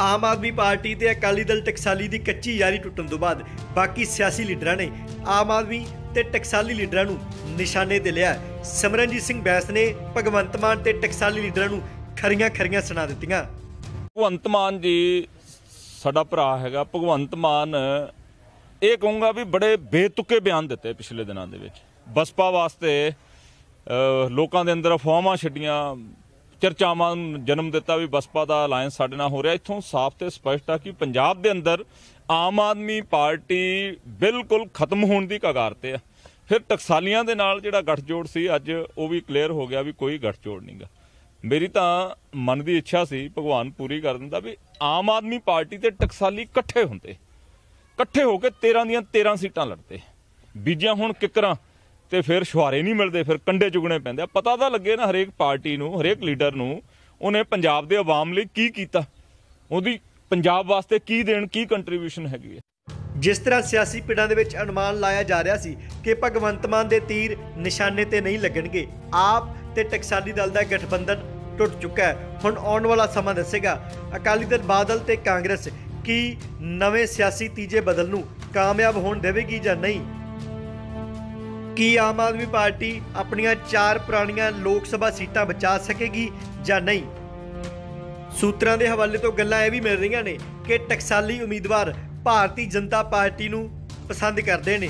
Aam Aadmi party ਤੇ ਅਕਾਲੀ ਦਲ ਟਕਸਾਲੀ ਦੀ ਕੱਚੀ ਯਾਰੀ ਟੁੱਟਣ ਤੋਂ ਬਾਅਦ ਬਾਕੀ ਸਿਆਸੀ ਲੀਡਰਾਂ ਨੇ ਆਮ ਆਦਮੀ ਤੇ ਟਕਸਾਲੀ ਲੀਡਰਾਂ ਨੂੰ ਨਿਸ਼ਾਨੇ ਤੇ ਲਿਆ। ਸਿਮਰਨਜੀਤ ਸਿੰਘ ਬੈਂਸ ਨੇ ਭਗਵੰਤ ਮਾਨ ਤੇ ਟਕਸਾਲੀ ਲੀਡਰਾਂ ਨੂੰ ਖਰੀਆਂ ਖਰੀਆਂ ਸੁਣਾ ਦਿੱਤੀਆਂ। ਭਗਵੰਤ ਮਾਨ ਜੀ, ਸਾਡਾ ਭਰਾ ਹੈਗਾ, ਭਗਵੰਤ ਮਾਨ, ਇਹ ਕਹੂੰਗਾ ਵੀ ਬੜੇ ਬੇਤੁਕੇ ਬਿਆਨ ਦਿੱਤੇ ਪਿਛਲੇ ਦਿਨਾਂ ਦੇ ਵਿੱਚ। ਬਸਪਾ ਵਾਸਤੇ ਲੋਕਾਂ ਦੇ ਅੰਦਰ ਅਫਵਾਹਾਂ ਛੱਡੀਆਂ ਚਰਚਾਵਾਂ ਨੂੰ ਜਨਮ ਦਿੱਤਾ ਵੀ ਬਸਪਾ ਦਾ ਅਲਾਈਅੰਸ ਸਾਡੇ ਨਾਲ ਹੋ ਰਿਹਾ। ਇੱਥੋਂ ਸਾਫ਼ ਤੇ ਸਪਸ਼ਟ ਆ ਕਿ ਪੰਜਾਬ ਦੇ ਅੰਦਰ ਆਮ ਆਦਮੀ ਪਾਰਟੀ ਬਿਲਕੁਲ ਖਤਮ ਹੋਣ ਦੀ ਕਗਾਰ ਤੇ ਆ। ਫਿਰ ਟਕਸਾਲੀਆਂ ਦੇ ਨਾਲ ਜਿਹੜਾ ਗੱਠਜੋੜ ਸੀ, ਅੱਜ ਉਹ ਵੀ ਕਲੀਅਰ ਹੋ ਗਿਆ ਵੀ ਕੋਈ ਗੱਠਜੋੜ ਨਹੀਂਗਾ ਮੇਰੀ ਤਾਂ ਮਨ ਦੀ ਇੱਛਾ ਸੀ ਭਗਵਾਨ ਪੂਰੀ ਕਰ ਦਿੰਦਾ ਵੀ ਆਮ ਆਦਮੀ ਪਾਰਟੀ ਤੇ ਟਕਸਾਲੀ ਇਕੱਠੇ ਹੁੰਦੇ। ਇਕੱਠੇ ਹੋ ਕੇ 13 ਦੀਆਂ 13 ਸੀਟਾਂ ਲੜਦੇ। ਬੀਜਿਆ ਹੁਣ ਕਿਕਰਾਂ ਤੇ ਫਿਰ ਸ਼ੁਹਾਰੇ ਨਹੀਂ ਮਿਲਦੇ, ਫਿਰ ਕੰਡੇ ਚੁਗਣੇ ਪੈਂਦੇ ਆ। ਪਤਾ ਤਾਂ ਲੱਗੇ ਨਾ ਹਰੇਕ ਪਾਰਟੀ ਨੂੰ, ਹਰੇਕ ਲੀਡਰ ਨੂੰ, ਉਹਨੇ ਪੰਜਾਬ ਦੇ ਆਵਾਮ ਲਈ ਕੀ ਕੀਤਾ? ਉਹਦੀ ਪੰਜਾਬ ਵਾਸਤੇ ਕੀ ਦੇਣ, ਕੀ ਕੰਟਰੀਬਿਊਸ਼ਨ ਹੈਗੀ ਹੈ? ਜਿਸ ਤਰ੍ਹਾਂ ਸਿਆਸੀ ਪਿੰਡਾਂ ਦੇ ਵਿੱਚ ਅਨੁਮਾਨ ਲਾਇਆ ਜਾ ਰਿਹਾ ਸੀ ਕਿ ਭਗਵੰਤ ਮਾਨ ਦੇ ਤੀਰ ਨਿਸ਼ਾਨੇ ਤੇ ਨਹੀਂ ਲੱਗਣਗੇ, ਆਪ ਤੇ ਟਕਸਾਲੀ ਦਲ ਦਾ ਗਠਬੰਧਨ ਟੁੱਟ ਚੁੱਕਾ ਹੈ। ਹੁਣ ਆਉਣ ਵਾਲਾ ਸਮਾਂ ਦੱਸੇਗਾ, ਅਕਾਲੀ ਦਲ ਬਾਦਲ ਤੇ ਕਾਂਗਰਸ ਕੀ ਨਵੇਂ ਸਿਆਸੀ ਤੀਜੇ ਬਦਲ ਨੂੰ ਕਾਮਯਾਬ ਹੋਣ ਦੇਵੇਗੀ ਜਾਂ ਨਹੀਂ? ਕੀ ਆਮ ਆਦਮੀ ਪਾਰਟੀ ਆਪਣੀਆਂ ਚਾਰ ਪੁਰਾਣੀਆਂ ਲੋਕ ਸਭਾ ਸੀਟਾਂ ਬਚਾ ਸਕੇਗੀ ਜਾਂ ਨਹੀਂ? ਸੂਤਰਾਂ ਦੇ ਹਵਾਲੇ ਤੋਂ ਗੱਲਾਂ ਇਹ ਵੀ ਮਿਲ ਰਹੀਆਂ ਨੇ ਕਿ ਟਕਸਾਲੀ ਉਮੀਦਵਾਰ ਭਾਰਤੀ ਜਨਤਾ ਪਾਰਟੀ ਨੂੰ ਪਸੰਦ ਕਰਦੇ ਨੇ।